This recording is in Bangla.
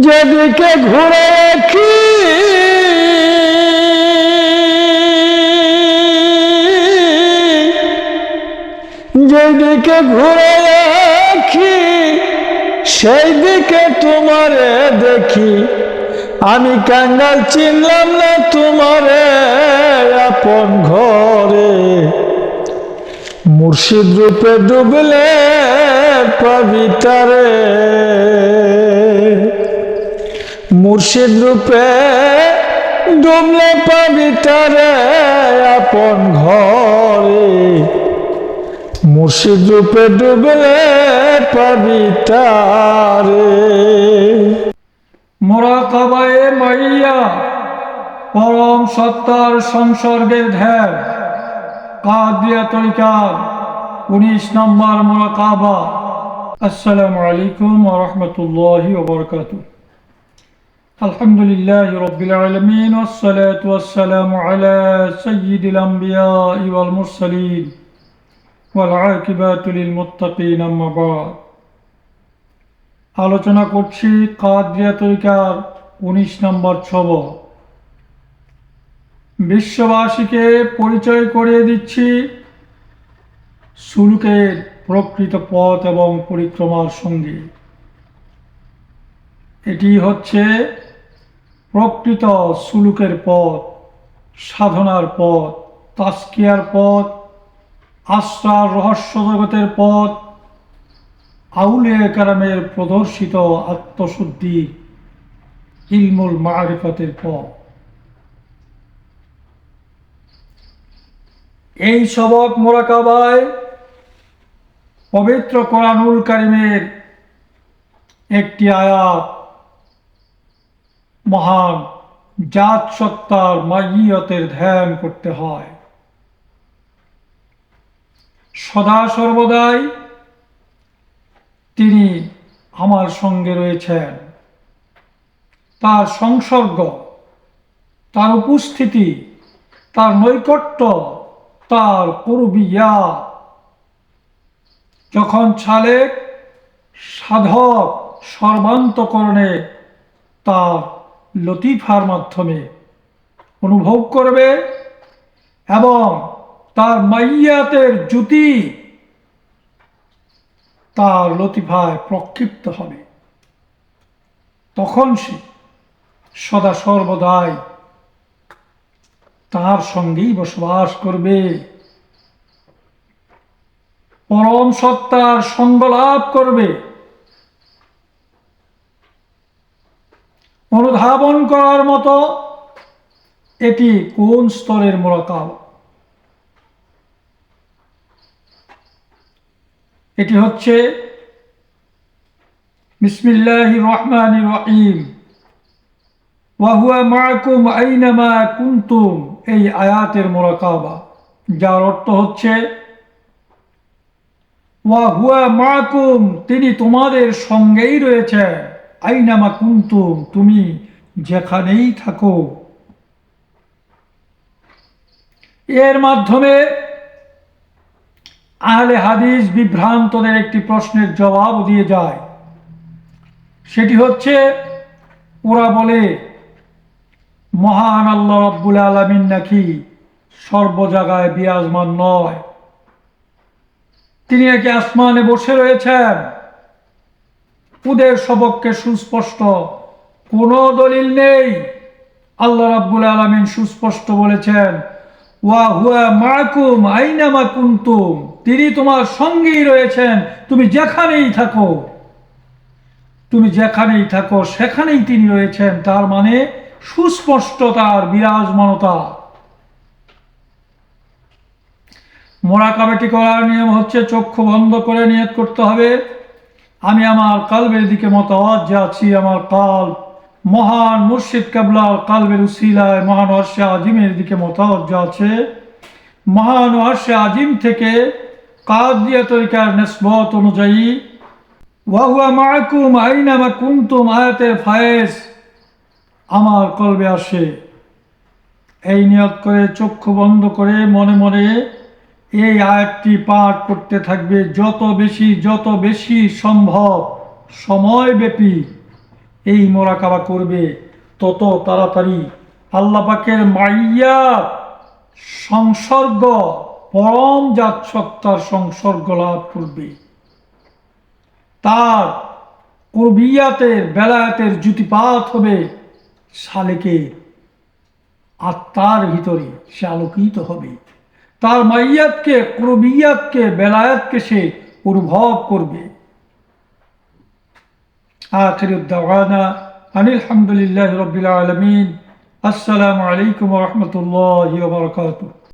যেদিকে ঘুরে দেখি যেদিকে ঘুরে দেখি সেই দিকে তোমারে দেখি। আমি কাঙ্গাল চিনলাম না তোমারে আপন ঘরে। মুর্শিদ রূপে ডুবলে পবিতারে মুর্শিদ রূপে ডুবলে পবিতারে আপন ঘরে। মুর্শিদ রূপে ডুবলে পবিতারে মোরাকাবায়ে মাইয়া, পরম সত্তার সংসর্গের ধ্যান কাদিয়া তরিকার উনিশ নম্বর মোরাকাবা। আসসালামু আলাইকুম ওরহমতুল্লাহি ওবরকাত আলহামদুলিল্লাহ রবিল আলমিন والصلاة والسلام على سيد الأنبياء والمرسلين والعاقبة للمتقين أما بعد আলোচনা করছি কাদিয়া তরিকার উনিশ নম্বর ছব বিশ্ববাসীকে পরিচয় করিয়ে দিচ্ছি সুলুকের প্রকৃত পথ এবং পরিক্রমার সঙ্গে এটি হচ্ছে প্রকৃত সুলুকের পথ, সাধনার পথ, তাস্কিয়ার পথ আশ্রার রহস্য জগতের পথ আউলিয়া কারামের প্রদর্শিত আত্মশুদ্ধি, ইলমুল মারিফতের পথ। এই সবক মোরাকাবায় পবিত্র কোরআনুল কারিমের একটি আয়াত মহান জাত সত্তার মাইয়তের ধ্যান করতে হয়। সদা সর্বদাই তিনি আমার সঙ্গে রয়েছেন। তার সংসর্গ, তার উপস্থিতি, তার নৈকট্য, তার করবিয়া। যখন ছালেক সাধক সর্বান্তকরণে তার লতিফার মাধ্যমে অনুভব করবে এবং তার মাইয়াতের জ্যোতি তার লতিফায় প্রক্ষিপ্ত হবে। তখন সে সদা সর্বদাই তার সঙ্গেই বসবাস করবে। পরম সত্তার সঙ্গ লাভ করবে। অনুধাবন করার মতো এটি কোন স্তরের মোরাকাব? এটি হচ্ছে বিসমিল্লাহ রহমান রহিম। ওয়াহুয়া মাকুম আইনামা কুন্তুম, এই আয়াতের মোরাকাবা, যার অর্থ হচ্ছে ওয়াহুয়া মাকুম, তিনি তোমাদের সঙ্গেই রয়েছে আইনামা কুন্তুম, তুমি যেখানেই থাকো। এর মাধ্যমে আহলে হাদিস বিভ্রান্তদের একটি প্রশ্নের জবাব দিয়ে যায়। সেটি হচ্ছে, ওরা বলে, মহান আল্লাহ রব্বুল আলমিন নাকি সর্ব জায়গায় বিরাজমান নয়। তিনি নাকি আসমানে বসে রয়েছেন। ওদের সবককে সুস্পষ্ট। কোনো দলিল নেই। আল্লাহ রাব্বুল আলমিন সুস্পষ্ট বলেছেন, ওয়া হুয়া মাকুম আইনামা কুন্তুম। তিনি তোমার সঙ্গেই রয়েছেন। তুমি যেখানেই থাকো, তুমি যেখানেই থাকো, সেখানেই তিনি রয়েছেন। তার মানে সুস্পষ্ট তার বিরাজমানতা মোরাকাবেটি করার নিয়ম হচ্ছে চক্ষু বন্ধ করে নিয়ত করতে হবে। আমি আমার কালবের দিকে মতাওয়াজ আছি, আমার কাল মহান মুর্শিদ কাবলার কালবের উসিলায় মহান অর্ষে আজিমের দিকে মতাওয়াজ আছে। মহান অর্ষে আজিম থেকে কাদিয়া তরিকার নেসবত অনুযায়ী, ওয়াহুয়া মাকুম আইনামা কুন্তুম আয়াতের ফায়েজ আমার কলবে আসে। এই নিয়ত করে চক্ষু বন্ধ করে মনে মনে এই আয়াতটি পাঠ করতে থাকবে, যত বেশি যত বেশি সম্ভব, সময়ব্যাপী এই মোরাকাবা করবে, তত তাড়াতাড়ি আল্লাহ পাকের মাইয়া সংসর্গ, পরম জাত সত্তার সংসর্গ লাভ করবে। তার কুরবিয়াতের, বেলায়াতের জুতিপাত হবে শালেকে আত্মার ভিতরে সে আলোকিত হবে। তার মাইয়াতকে, কুরবিয়াতকে, বেলায়াতকে সে অনুভব করবে। আখিরুদ্দানা আনিলহামদুলিল্লাহ রবিল আলমিন। আসসালামু আলাইকুম রহমতুল্লাহ বরকাতুহ।